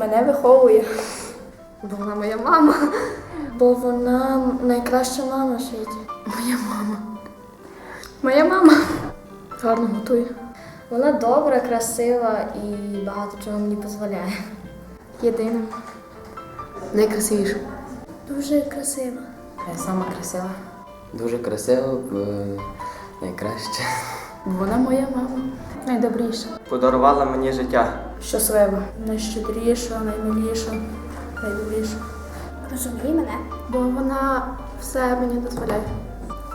Мене виховує. Бо вона моя мама. Бо вона найкраща мама в світі. Моя мама. Моя мама. Гарно готує. Вона добра, красива і багато чого мені дозволяє. Єдина. Найкрасивіша. Дуже красива. Сама красива. Дуже найкраще. Бо вона моя мама. Найдобріша. Подарувала мені життя. Щаслива. Найщедріша, наймиліша, найдобріша. Розуміє мене. Бо вона все мені дозволяє.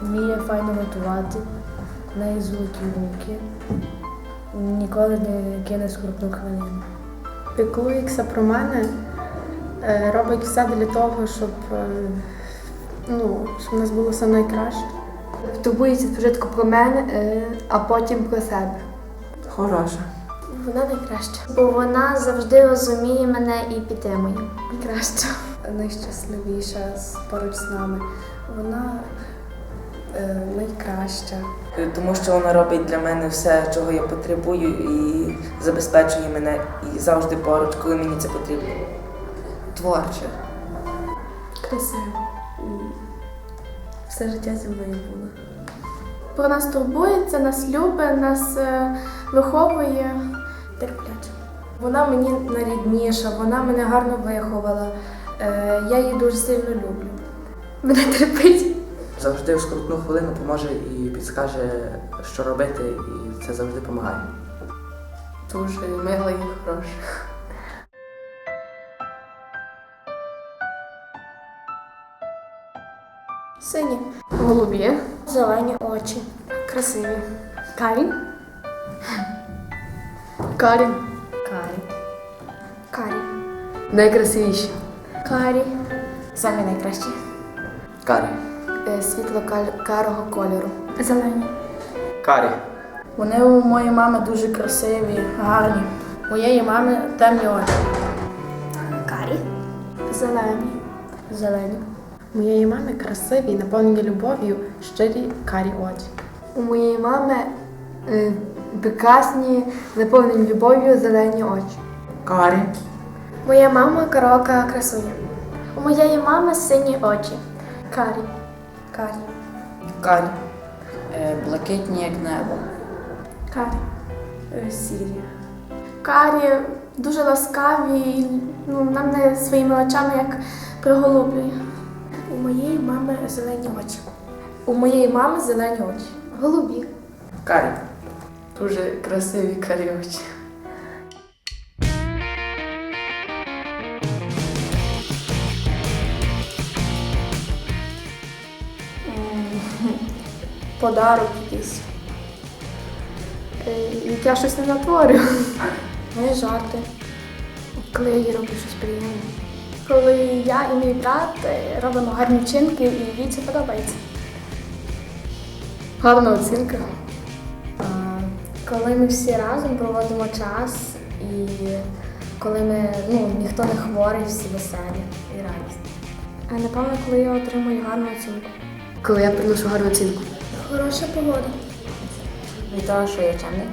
Вміє файно готувати, в неї золоті руки. Ніколи не кине скрупну хвилину. Піклується про мене, е, робить все для того, щоб, е, ну, щоб у нас було все найкраще. Турбується спочатку про мене, е, а потім про себе. Хороша. Вона найкраща. Бо вона завжди розуміє мене і підтримує. Найкраща. Найщасливіша поруч з нами. Вона е, найкраща. Тому що вона робить для мене все, чого я потребую, і забезпечує мене і завжди поруч, коли мені це потрібно. Творча. Красива. Все життя зі мною було. Про нас турбується, нас любить, нас е, виховує. Терпляча. Вона мені найрідніша, вона мене гарно виховала. Е, я її дуже сильно люблю. Мене терпить. Завжди в скрутну хвилину поможе і підскаже, що робити, і це завжди допомагає. Дуже мила і хороша. Сині, Голубі. зелені очі. Красиві. Карін. Карін. Карі. Карі. Найкрасивіші. Карі. Самі найкращі. Карі. Е, Світло карого кольору. Зелені. Карі. Вони у моєї мами дуже красиві, гарні. У моєї мами темні очі. Карі. Зелені. Зелені. Моєї мами красиві, наповнені любов'ю, щирі карі очі. У моєї мами е, прекрасні, наповнені любов'ю зелені очі. Карі. Моя мама караока красуня. У моєї мами сині очі. Карі. Карі. Карі. Блакитні, як небо. Карі. Е, Сірі. Карі дуже ласкаві, і, ну, нам не своїми очами як приголублює. У моєї мами зелені очі. У моєї мами зелені очі. Голубі. Карі. Дуже красиві каріочі. Подарок якийсь. Е, Як я щось не натворю. Мої жарти. Коли я їй роблю щось приємне. Коли я і мій брат е, робимо гарні вчинки і їй це подобається. Гарна оцінка. Коли ми всі разом проводимо час і коли ми, ну, ніхто не хворий, всі веселі і радісні. А напевно, коли я отримую гарну оцінку. Коли я приношу гарну оцінку. Хороша погода. Від того, що я чемний.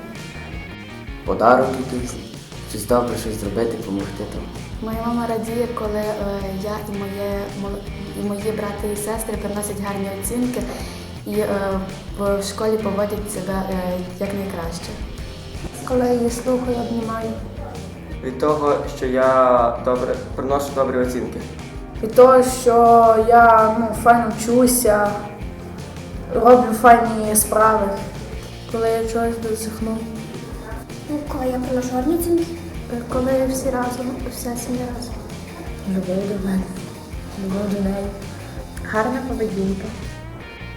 Подарок якийсь. Щось добре, щось зробити, допомогти там. Моя мама радіє, коли е, я і, моє, мол- і мої брати і сестри приносять гарні оцінки і е, в школі поводять себе е, якнайкраще. Коли я її слухаю, обнімаю. Від того, що я добре приношу добрі оцінки. Від того, що я ну, файно вчуся, роблю файні справи. Коли я чогось досягну. Ну, коли я приношу гарні оцінки. Е, Коли всі разом, вся сім'я разом. Любов до мене, любов до неї. Гарна поведінка.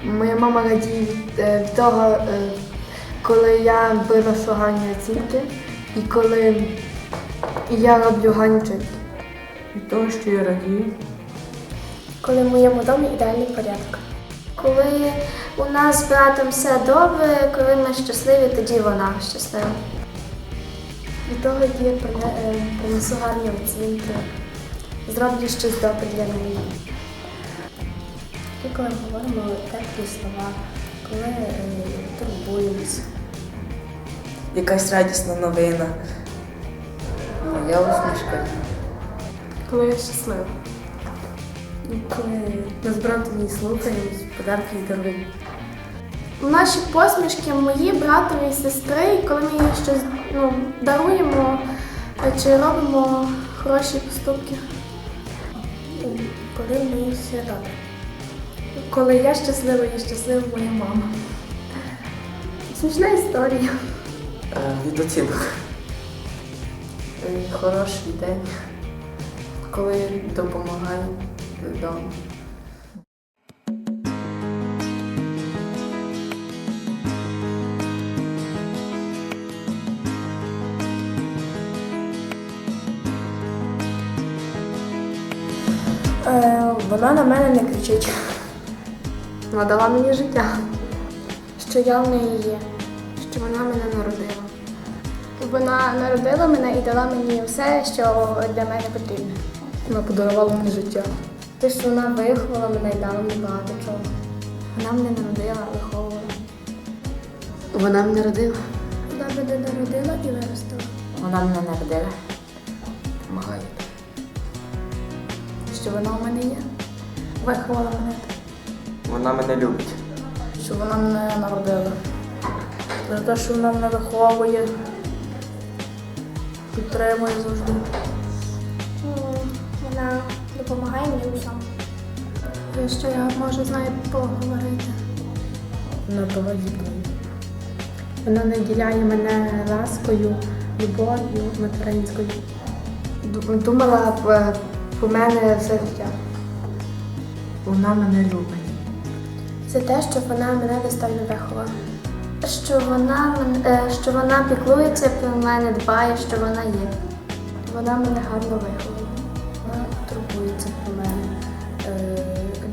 Моя мама радіє від, е, від того, е, коли я приношу гарні оцінки і коли я роблю гарні вчинки. Від того, що я радію. Коли в моєму домі ідеальний порядок. Коли у нас з братом все добре, коли ми щасливі, тоді вона щаслива. Від того, як я е, принесу гарні оцінки, зроблю щось добре для неї. І коли говоримо теплі слова, коли е, турбуємося. Якась радісна новина. Моя усмішка. Коли я щаслива. Коли нас брат мені слухають, подарки і дарують. Наші посмішки мої братові і сестри, і коли ми їй щось ну, даруємо е, чи робимо хороші поступки. Коли ми все добре. Коли я щаслива і щаслива моя мама. Смішна історія. Е, Від оцінок. Е, Хороший день, коли допомагаю вдома. Е, вона на мене не кричить, Вона дала мені життя. що я в неї є, що вона мене народила. Вона народила мене і дала мені все, що для мене потрібно. Вона подарувала мені життя. Те, що вона виховала мене і дала мені багато чого. Вона мене народила, виховувала. Вона мене родила. Вона мене народила і виростила. Вона мене народила. Помагає. Що вона у мене є. Виховала мене. Вона мене любить. Що вона мене народила. За те, що вона мене виховує. Підтримує завжди. Вона допомагає мені у всьому. Що я можу з нею поговорити. Вона була дітей. Вона наділяє мене ласкою, любов'ю материнською. Думала про мене все життя. Вона мене любить. Це те, що вона мене достойно виховала. Що вона, е, що вона піклується про мене, дбає, що вона є. Вона мене гарно виховала. Вона турбується про мене, е,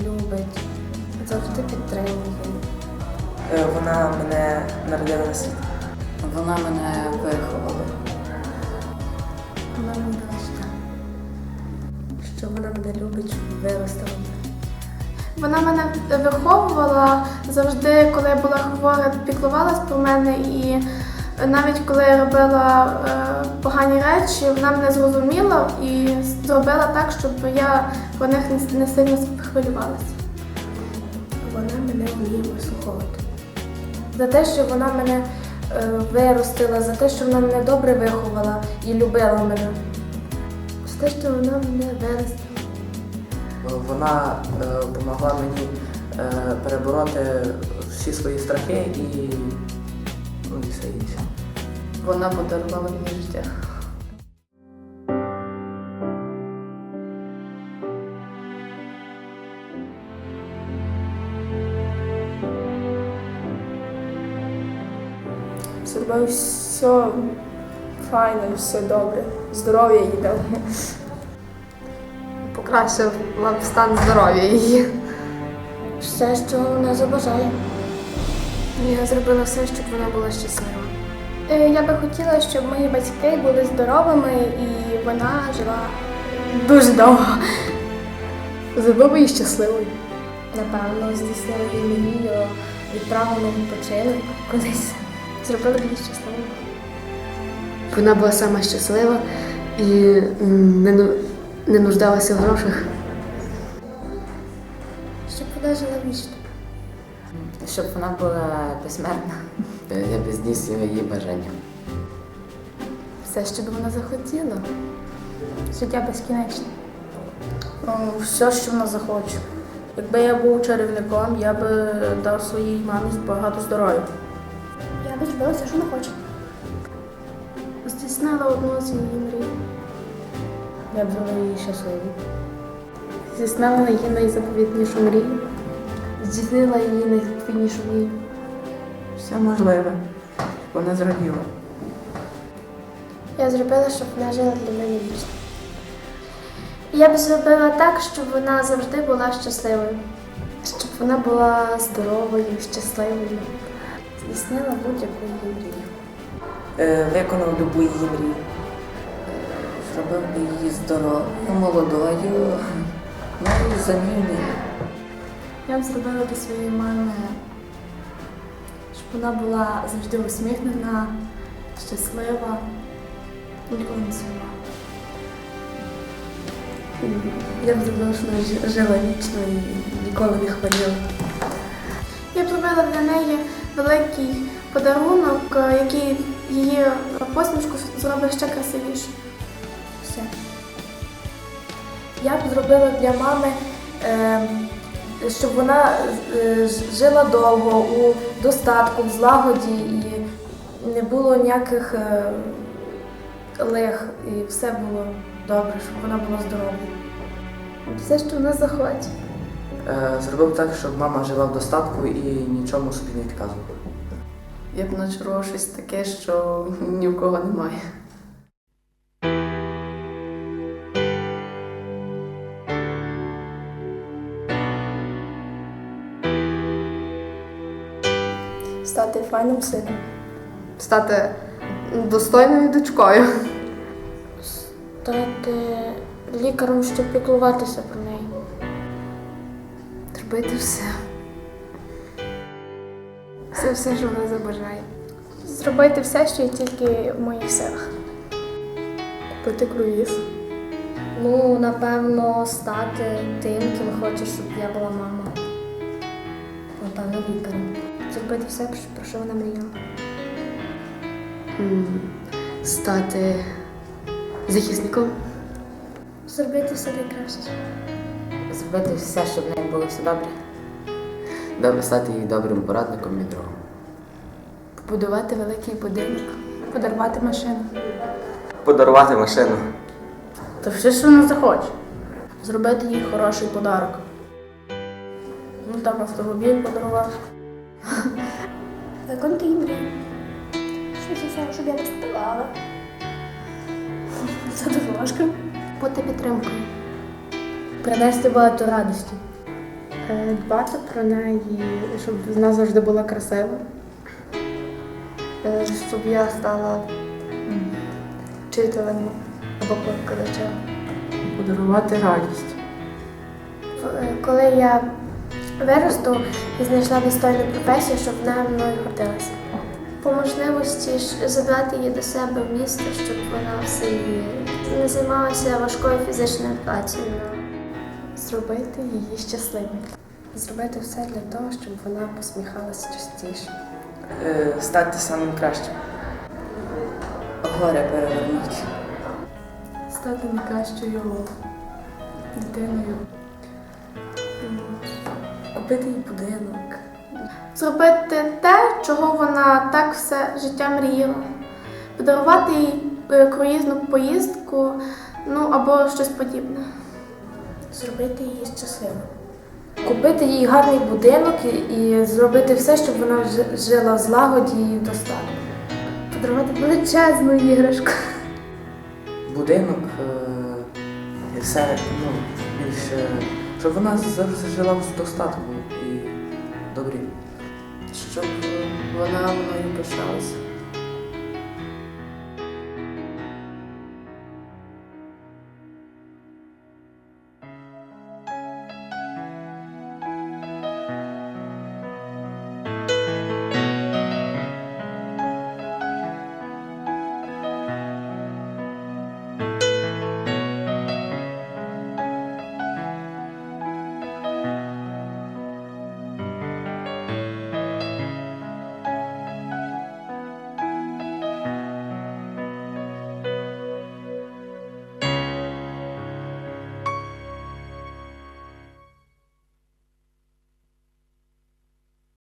любить, завжди підтримує. Е, Вона мене народила на світ. Вона мене виховала. Вона мені дала. Що вона мене любить, виростила мене. Вона мене виховувала завжди, коли я була хвора, піклувалась про мене і навіть коли я робила е, погані речі, вона мене зрозуміла і зробила так, щоб я про них не, сильно хвилювалася. Вона мене вміє вислуховувати. За те, що вона мене е, виростила, за те, що вона мене добре виховала і любила мене. За те, що вона мене виростила. Вона е, допомогла мені е, перебороти всі свої страхи і, ну, і все інше. Вона подарувала мені життя. Все файно, все добре. Здоров'я їй. Покращив вам стан здоров'я її. Все, що вона забажає. Я зробила все, щоб вона була щаслива. Е, Я би хотіла, щоб мої батьки були здоровими і вона жила дуже довго. Зробив її щасливою. Напевно, здійснила її мрію, відправила на відпочинок кудись. Зробила її щасливою. Вона була сама щаслива і не, не нуждалася в грошах. Щоб вона жила вічно. Щоб вона була безсмертна. Я би здійснював її бажання. Все, що б вона захотіла. Життя безкінечне. Все, що вона захоче. Якби я був чарівником, я би дав своїй мамі багато здоров'я. Я би зробила все, що вона хоче. Здійснила одну з її мрій. Я б зробила її щасливою. Здійснила її найзаповітнішу мрію. Здійснила її найпільнішу мрію. Все можливе. Вона зраділа. Я зробила, щоб вона жила для мене вічно. Я б зробила так, щоб вона завжди була щасливою. Щоб вона була здоровою, щасливою. Здійснила будь-яку її мрію. Е, Виконав любу її мрію. Зробив би її здоровою, молодою, ну і. Я б зробила для своєї мами, щоб вона була завжди усміхнена, щаслива, ніколи не сумна. Я б зробила, що вона жила вічно і ніколи не хворіла. Я б зробила для неї великий подарунок, який її посмішку зробить ще красивіше. Я б зробила для мами, е, щоб вона е, жила довго у достатку, в злагоді і не було ніяких е, лих, і все було добре, щоб вона була здорова. Все, що вона захоче. Зробив так, щоб мама жила в достатку і нічому собі не відказувала. Я б начарувала щось таке, що ні в кого немає. Файним сином. Стати достойною дочкою. Стати лікарем, щоб піклуватися про неї. Зробити все. Все, все, що вона забажає. Зробити все, що є тільки в моїх силах. Купити круїз. Ну, напевно, стати тим, ким хочеш, щоб я була мама. Напевно, лікарем. Зробити все, про що вона мріяла. Стати захисником. Зробити все найкраще. Зробити все, щоб в неї було все добре. Добре стати їй добрим порадником і другом. Побудувати великий будинок. Подарувати машину. Подарувати машину. Та все, що вона захоче. Зробити їй хороший подарок. Ну там автомобіль подарувати. Її мрію. Щось цього, щоб я не співала. Це дуже важко. Бути підтримкою. Принести багато радості. Е, Дбати про неї, щоб вона завжди була красива. Е, Щоб я стала вчителем або перекладачем. Подарувати радість. Е, Коли я виросту і знайшла достойну професію, щоб вона мною гордилася. По можливості ж забрати її до себе в місто, щоб вона в селі не займалася важкою фізичною працею. Зробити її щасливою. Зробити все для того, щоб вона посміхалася частіше. Е, Стати самим кращим. Горе перевернути. Стати найкращою дитиною. Купити їй будинок. Зробити те, чого вона так все життя мріяла. Подарувати їй е, круїзну поїздку, ну або щось подібне. Зробити її щасливою. Купити їй гарний будинок і, і зробити все, щоб вона жила в злагоді і в достатку. Подарувати величезну іграшку. Будинок е, все ну, більше, щоб вона завжди жила в достатку і добрі. Щоб вона мною пишалася.